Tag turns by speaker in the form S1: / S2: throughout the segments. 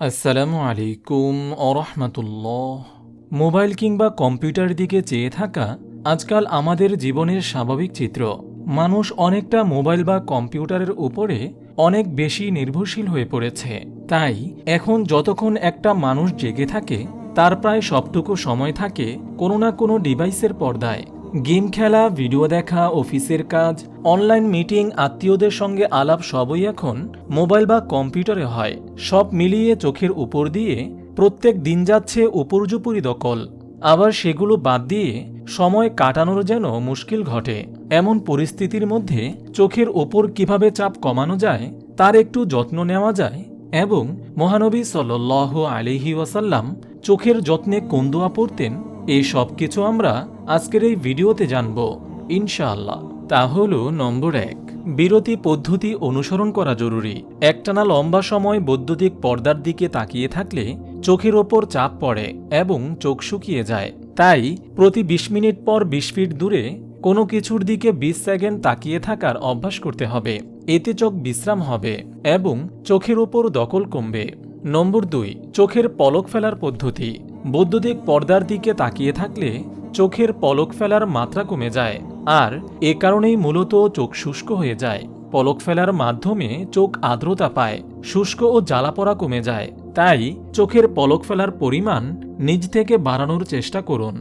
S1: আসসালামু আলাইকুম আরহামতুল্লাহ মোবাইল কিংবা কম্পিউটার দিকে চেয়ে থাকা আজকাল আমাদের জীবনের স্বাভাবিক চিত্র। মানুষ অনেকটা মোবাইল বা কম্পিউটারের উপরে অনেক বেশি নির্ভরশীল হয়ে পড়েছে। তাই এখন যতক্ষণ একটা মানুষ জেগে থাকে, তার প্রায় সবটুকু সময় থাকে কোনো না কোনো ডিভাইসের পর্দায়। গেম খেলা, ভিডিও দেখা, অফিসের কাজ, অনলাইন মিটিং, আত্মীয়দের সঙ্গে আলাপ সবই এখন মোবাইল বা কম্পিউটারে হয়। সব মিলিয়ে চোখের উপর দিয়ে প্রত্যেক দিন যাচ্ছে উপর্যুপুরি দকল আবার সেগুলো বাদ দিয়ে সময় কাটানোর যেন মুশকিল ঘটে। এমন পরিস্থিতির মধ্যে চোখের ওপর কীভাবে চাপ কমানো যায়, তার একটু যত্ন নেওয়া যায় এবং মহানবী সাল্লাহ আলিহি ওয়াসাল্লাম চোখের যত্নে কোন দোয়া পড়তেন এই সব কিছু আমরা আজকের এই ভিডিওতে জানব, ইনশাআল্লাহ। তা হল নম্বর এক, বিরতি পদ্ধতি অনুসরণ করা জরুরি। একটানা লম্বা সময় বৈদ্যুতিক পর্দার দিকে তাকিয়ে থাকলে চোখের ওপর চাপ পড়ে এবং চোখ শুকিয়ে যায়। তাই প্রতি ২০ মিনিট পর ২০ ফিট দূরে কোনো কিছুর দিকে ২০ সেকেন্ড তাকিয়ে থাকার অভ্যাস করতে হবে। এতে চোখ বিশ্রাম হবে এবং চোখের ওপর দখল কমবে। নম্বর দুই, চোখের পলক ফেলার পদ্ধতি। বৈদ্যুতিক পর্দার দিকে তাকিয়ে থাকলে চোখের পলক ফেলার মাত্রা কমে যায়, আর এ কারণেই মূলত চোখ শুষ্ক হয়ে যায়। পলক ফেলার মাধ্যমে চোখ আর্দ্রতা পায়, শুষ্ক ও জ্বালাপড়া কমে যায়। তাই চোখের পলক ফেলার পরিমাণ নিজ থেকে বাড়ানোর চেষ্টা করুন।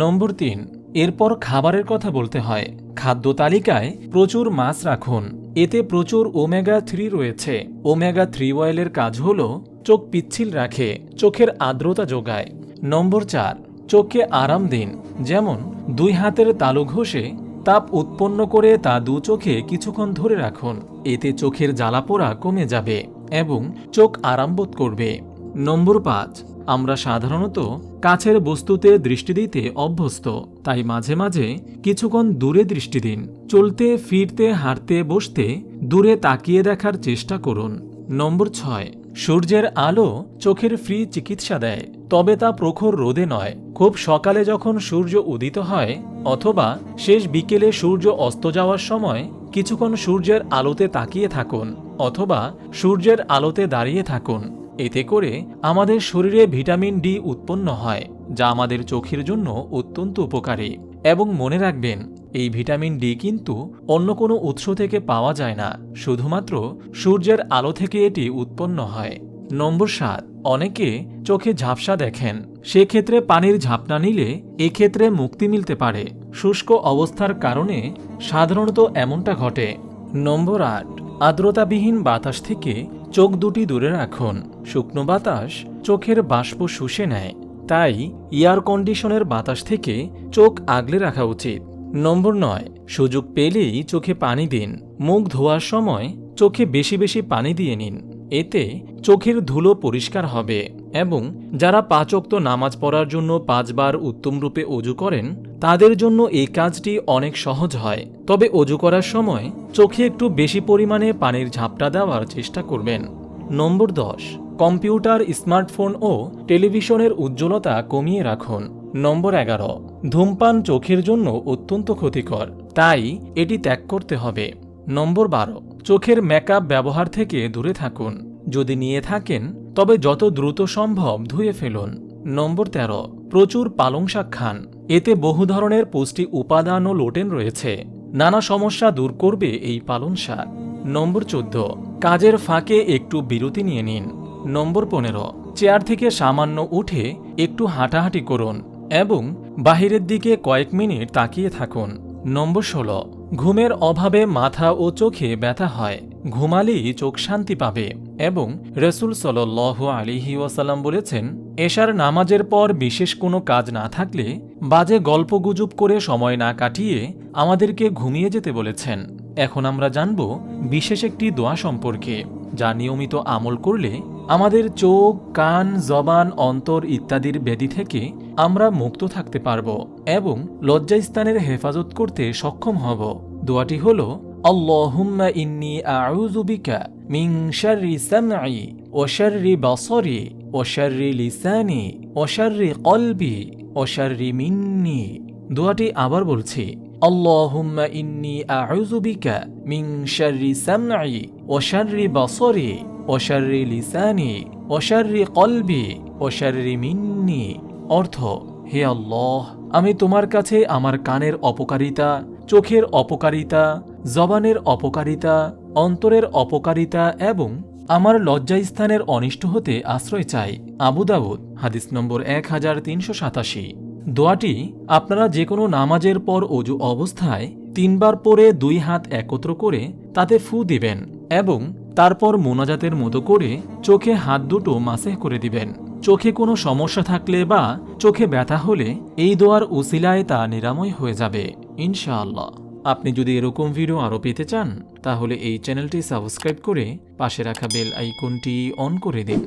S1: নম্বর তিন, এরপর খাবারের কথা বলতে হয়। খাদ্য তালিকায় প্রচুর মাছ রাখুন। এতে প্রচুর ওমেগা থ্রি রয়েছে। ওমেগা থ্রি অয়েলের কাজ হল চোখ পিচ্ছিল রাখে, চোখের আর্দ্রতা যোগায়। নম্বর চার চোখকে আরাম দিন। যেমন, দুই হাতের তালু ঘষে তাপ উৎপন্ন করে তা দু চোখে কিছুক্ষণ ধরে রাখুন। এতে চোখের জ্বালাপোড়া কমে যাবে এবং চোখ আরাম বোধ করবে। নম্বর পাঁচ, আমরা সাধারণত কাছের বস্তুতে দৃষ্টি দিতে অভ্যস্ত, তাই মাঝে মাঝে কিছুক্ষণ দূরে দৃষ্টি দিন। চলতে, ফিরতে, হাঁটতে, বসতে দূরে তাকিয়ে দেখার চেষ্টা করুন। নম্বর ছয়, সূর্যের আলো চোখের ফ্রি চিকিৎসা দেয়। তবে তা প্রখর রোদে নয়। খুব সকালে যখন সূর্য উদিত হয়, অথবা শেষ বিকেলে সূর্য অস্ত যাওয়ার সময়, কিছুক্ষণ সূর্যের আলোতে তাকিয়ে থাকুন, অথবা সূর্যের আলোতে দাঁড়িয়ে থাকুন। এতে করে আমাদের শরীরে ভিটামিন ডি উৎপন্ন হয়, যা আমাদের চোখের জন্য অত্যন্ত উপকারী। এবং মনে রাখবেন, এই ভিটামিন ডি কিন্তু অন্য কোনো উৎস থেকে পাওয়া যায় না, শুধুমাত্র সূর্যের আলো থেকে এটি উৎপন্ন হয়। নম্বর সাত। অনেকে চোখে ঝাপসা দেখেন, সেক্ষেত্রে পানির ঝাপনা নিলে এক্ষেত্রে মুক্তি মিলতে পারে। শুষ্ক অবস্থার কারণে সাধারণত এমনটা ঘটে। নম্বর আট, আর্দ্রতাবিহীন বাতাস থেকে চোখ দুটি দূরে রাখুন। শুকনো বাতাস চোখের বাষ্প শুষে নেয়, তাই এয়ার কন্ডিশনের বাতাস থেকে চোখ আগলে রাখা উচিত। নম্বর নয়, সুযোগ পেলেই চোখে পানি দিন। মুখ ধোয়ার সময় চোখে বেশি বেশি পানি দিয়ে নিন। এতে চোখের ধুলো পরিষ্কার হবে এবং যারা পাঁচক্ত নামাজ পড়ার জন্য পাঁচবার উত্তম রূপে অজু করেন, তাদের জন্য এই কাজটি অনেক সহজ হয়। তবে অজু করার সময় চোখে একটু বেশি পরিমাণে পানির ঝাপটা দেওয়ার চেষ্টা করবেন। নম্বর দশ, কম্পিউটার, স্মার্টফোন ও টেলিভিশনের উজ্জ্বলতা কমিয়ে রাখুন। নম্বর এগারো, ধূমপান চোখের জন্য অত্যন্ত ক্ষতিকর, তাই এটি ত্যাগ করতে হবে। নম্বর বারো, চোখের মেকআপ ব্যবহার থেকে দূরে থাকুন। যদি নিয়ে থাকেন, তবে যত দ্রুত সম্ভব ধুয়ে ফেলুন। নম্বর তেরো, প্রচুর পালং শাক খান। এতে বহু ধরনের পুষ্টি উপাদান ও লোটেন রয়েছে। নানা সমস্যা দূর করবে এই পালং শাক। নম্বর চোদ্দ, কাজের ফাঁকে একটু বিরতি নিয়ে নিন। নম্বর পনেরো, চেয়ার থেকে সামান্য উঠে একটু হাঁটাহাঁটি করুন এবং বাহিরের দিকে কয়েক মিনিট তাকিয়ে থাকুন। নম্বর ষোলো, ঘুমের অভাবে মাথা ও চোখে ব্যথা হয়, ঘুমালেই চোখ শান্তি পাবে এবং রসুল সাল আলিহি ওয়াসাল্লাম বলেছেন, এশার নামাজের পর বিশেষ কোনো কাজ না থাকলে বাজে গল্পগুজব করে সময় না কাটিয়ে আমাদেরকে ঘুমিয়ে যেতে বলেছেন। এখন আমরা জানব বিশেষ একটি দোয়া সম্পর্কে, যা নিয়মিত আমল করলে আমাদের চোখ, কান, জবান, অন্তর ইত্যাদির ব্যাধি থেকে আমরা মুক্ত থাকতে পারব এবং লজ্জাস্থানের হেফাজত করতে সক্ষম হব। দোয়াটি হল, আল্লাহুম্মা ইন্নি আউযু বিকা মিন শাররি সামঈ ওয়া শাররি বাসারি ওয়া শাররি লিসানি ওয়া শাররি কলবি ওয়া শাররি মিন্নি। দোয়াটি আবার বলছি আউযু বিকা মিন শাররি সামঈ ওয়া শাররি বাসারি ওশারি লিসানি ওশারি কলবি ওশারি মিন্নি। অর্থ, হে আল্লাহ, আমি তোমার কাছে আমার কানের অপকারিতা, চোখের অপকারিতা, জবানের অপকারিতা, অন্তরের অপকারিতা এবং আমার লজ্জাস্থানের অনিষ্ট হতে আশ্রয় চাই। আবু দাউদ, হাদিস নম্বর এক হাজার তিনশো সাতাশি। দোয়াটি, আপনারা যে কোনো নামাজের পর অজু অবস্থায় তিনবার পরে দুই হাত একত্র করে তাতে ফু দিবেন এবং তারপর মোনাজাতের মতো করে চোখে হাত দুটো মাসেহ করে দিবেন। চোখে কোনো সমস্যা থাকলে বা চোখে ব্যথা হলে এই দোয়ার উসিলায় তা নিরাময় হয়ে যাবে, ইনশাআল্লাহ। আপনি যদি এরকম ভিডিও আরও পেতে চান, তাহলে এই চ্যানেলটি সাবস্ক্রাইব করে পাশে রাখা বেল আইকনটি অন করে দিন।